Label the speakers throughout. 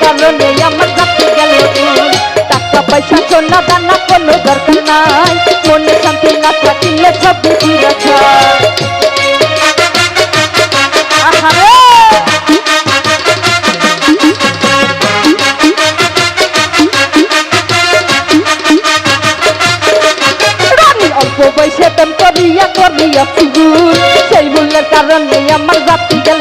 Speaker 1: কারণে আমার জাতি গেল টাকা পয়সা সোনা দানা কোনো দরকার নাই। মনে শান্তি না থাকিলে সব অল্প বয়সে তেম করিয়া করিয়া ফুল। সেই ভুলের কারণে আমার জাতি গেল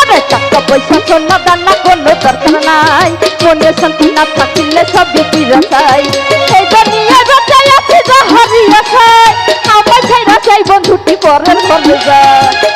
Speaker 1: আরে টাকা পয়সা, সোনা, দানা, কোনো দরকার নাই। মনে শান্তি না থাকিলে সবই কি রাখাই এই দুনিয়া রাখাই আছে যা হারিয়েছে আমার ছাইরা চাই বন্ধুটি পরের পরে যায়।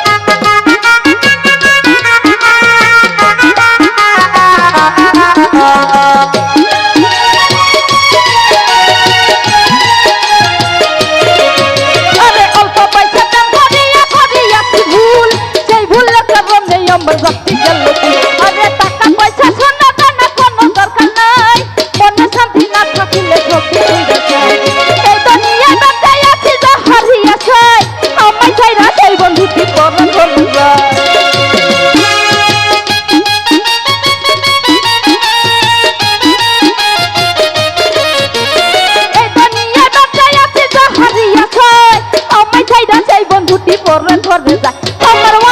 Speaker 1: পরন ধরে যায় আমার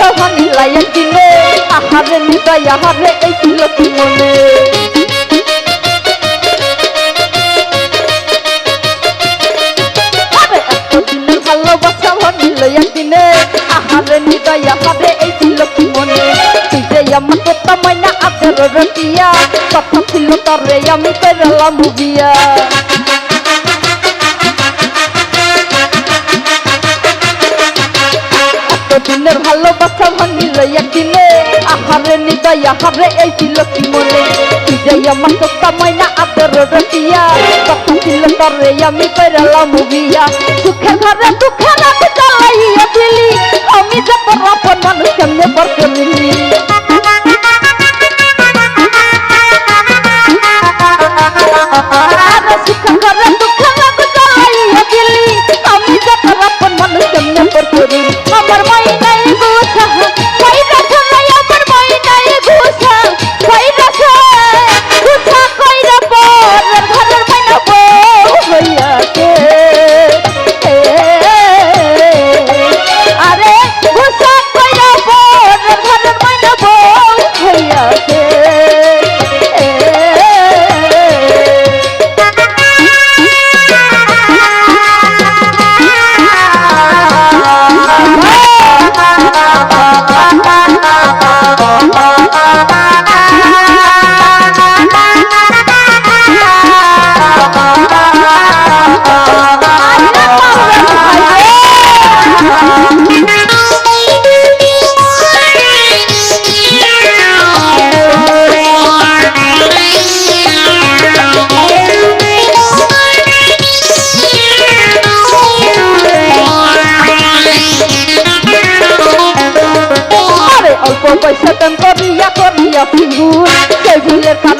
Speaker 1: ভালোবাসা ভাঙিলাই একদিনে আহারে নিতাই আহারে এই কি মনে ভালোবাসা ভাঙিলাই একদিনে আহারে নিতাই আহারে এই কি মনে। তুই যে আমার কথা মাইনা আদর রটিয়া কথা ছিল তরে আমি পেরালাম বিয়া এতদিনের ভালোবাসা ভাঙিল একদিনে। আহারে নিদয় আহারে এই ছিল কি মনে তুই যে আমার সত্তা ময়না আদর রটিয়া কথা ছিল তরে আমি পেরালাম বিয়া সুখে ঘরে দুঃখে রাত চালাইয়া দিলি। আমি যে তোর মানুষ, কেমনে বর করিলি?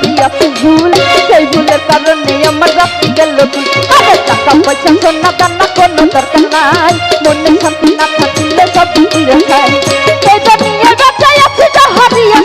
Speaker 1: করিয়া ভুল সেই ভুলের কারণে আমার রাত্রি গেল তুই আরে টাকা পয়সা সোনা, দানা কোনো দরকার নাই। মনে শান্তি না থাকলে সব পুরে খায় এই দুনিয়ার বাচ্চাই আছে যা হারিয়ে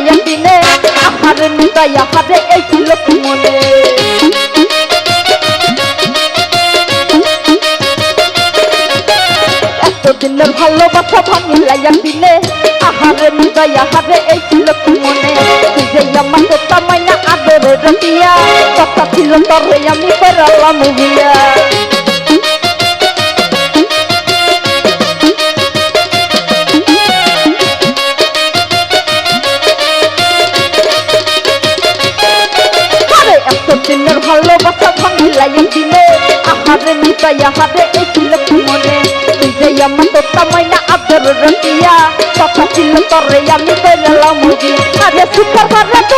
Speaker 1: ভাঙিলাই দিনে আহারে নিতাই আহারে এই ছিল মনে এতদিনের ভালোবাসা ভাঙিলাই দিনে আহারে নিতাই আহারে এই ছিল মনে যে আমার তোতা মাইনা আদরে রতিয়া কথা ছিল তরে আমি বেড়ালাম বিয়া ভাঙিলাই দিনে আহারে নিতাই আহারে এই ছিল মনে। তুই যে আমার তোতা আদর রতিয়া কথা ছিল তরে আমি বেরলাম আরে ঘরে তো